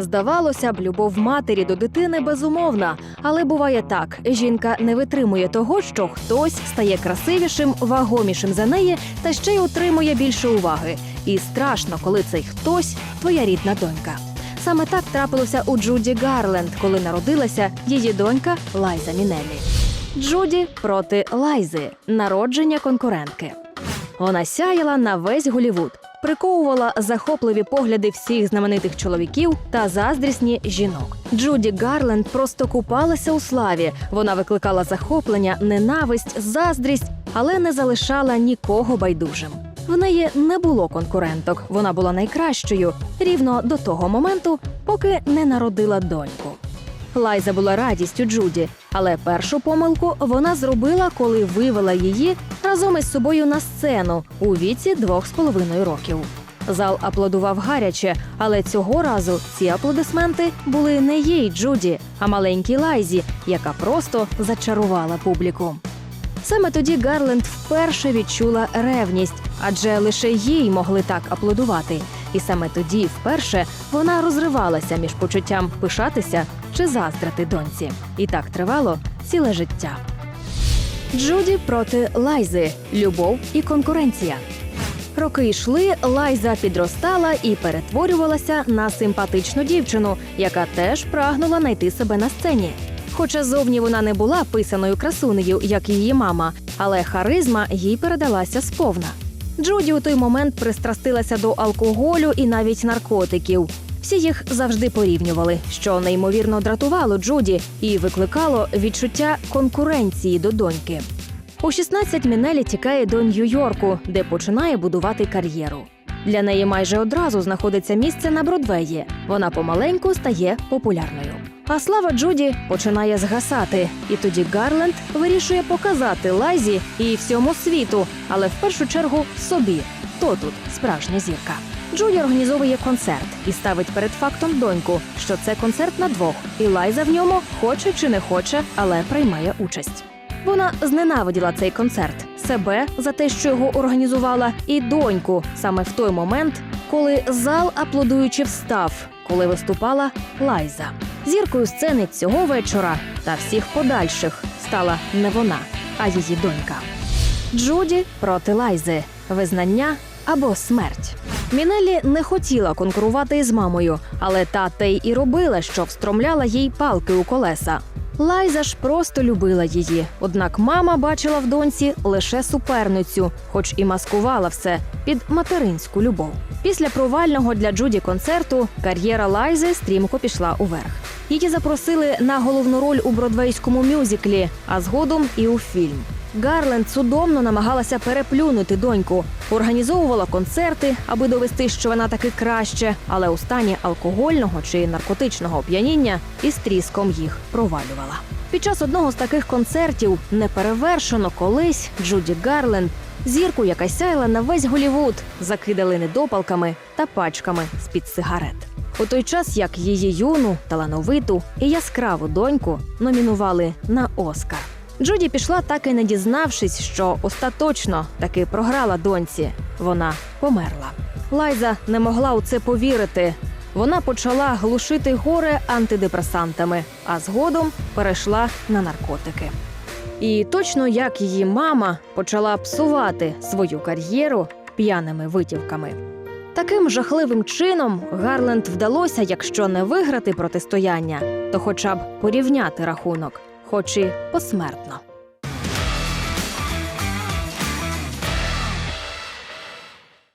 Здавалося б, любов матері до дитини безумовна, але буває так: жінка не витримує того, що хтось стає красивішим, вагомішим за неї та ще й отримує більше уваги. І страшно, коли цей хтось твоя рідна донька. Саме так трапилося у Джуді Гарленд, коли народилася її донька Лайза Мінеллі. Джуді проти Лайзи народження конкурентки. Вона сяяла на весь Голівуд, приковувала захопливі погляди всіх знаменитих чоловіків та заздрісні жінок. Джуді Гарленд просто купалася у славі. Вона викликала захоплення, ненависть, заздрість, але не залишала нікого байдужим. В неї не було конкуренток. Вона була найкращою рівно до того моменту, поки не народила доньку. Лайза була радістю Джуді, але першу помилку вона зробила, коли вивела її разом із собою на сцену у віці двох з половиною років. Зал аплодував гаряче, але цього разу ці аплодисменти були не їй Джуді, а маленькій Лайзі, яка просто зачарувала публіку. Саме тоді Гарленд вперше відчула ревність, адже лише їй могли так аплодувати. І саме тоді, вперше, вона розривалася між почуттям пишатися чи заздрити доньці. І так тривало ціле життя. Джуді проти Лайзи любов і конкуренція. Роки йшли, Лайза підростала і перетворювалася на симпатичну дівчину, яка теж прагнула знайти себе на сцені. Хоча зовні вона не була писаною красунею, як її мама, але харизма їй передалася сповна. Джуді у той момент пристрастилася до алкоголю і навіть наркотиків. Всі їх завжди порівнювали, що неймовірно дратувало Джуді і викликало відчуття конкуренції до доньки. У 16 Мінелі тікає до Нью-Йорку, де починає будувати кар'єру. Для неї майже одразу знаходиться місце на Бродвеї. Вона помаленьку стає популярною. А слава Джуді починає згасати, і тоді Гарленд вирішує показати Лайзі і всьому світу, але в першу чергу собі. Хто тут справжня зірка? Джуді організовує концерт і ставить перед фактом доньку, що це концерт на двох, і Лайза в ньому хоче чи не хоче, але приймає участь. Вона зненавиділа цей концерт, себе за те, що його організувала, і доньку саме в той момент, коли зал аплодуючи встав, коли виступала Лайза. Зіркою сцени цього вечора та всіх подальших стала не вона, а її донька. Джуді проти Лайзи, визнання або смерть. Мінелі не хотіла конкурувати із мамою, але та те й і робила, що встромляла їй палки у колеса. Лайза ж просто любила її. Однак мама бачила в доньці лише суперницю, хоч і маскувала все під материнську любов. Після провального для Джуді концерту кар'єра Лайзи стрімко пішла уверх. Її запросили на головну роль у бродвейському мюзиклі, а згодом і у фільм. Гарленд судомно намагалася переплюнути доньку, організовувала концерти, аби довести, що вона таки краще, але у стані алкогольного чи наркотичного оп'яніння із тріском їх провалювала. Під час одного з таких концертів неперевершено колись Джуді Гарленд, зірку, яка сяяла на весь Голівуд, закидали недопалками та пачками з-під сигарет. У той час як її юну, талановиту і яскраву доньку номінували на Оскар. Джуді пішла, так і не дізнавшись, що остаточно таки програла доньці. Вона померла. Лайза не могла у це повірити. Вона почала глушити горе антидепресантами, а згодом перейшла на наркотики. І точно як її мама почала псувати свою кар'єру п'яними витівками. Таким жахливим чином Гарленд вдалося, якщо не виграти протистояння, то хоча б порівняти рахунок, хоч і посмертно.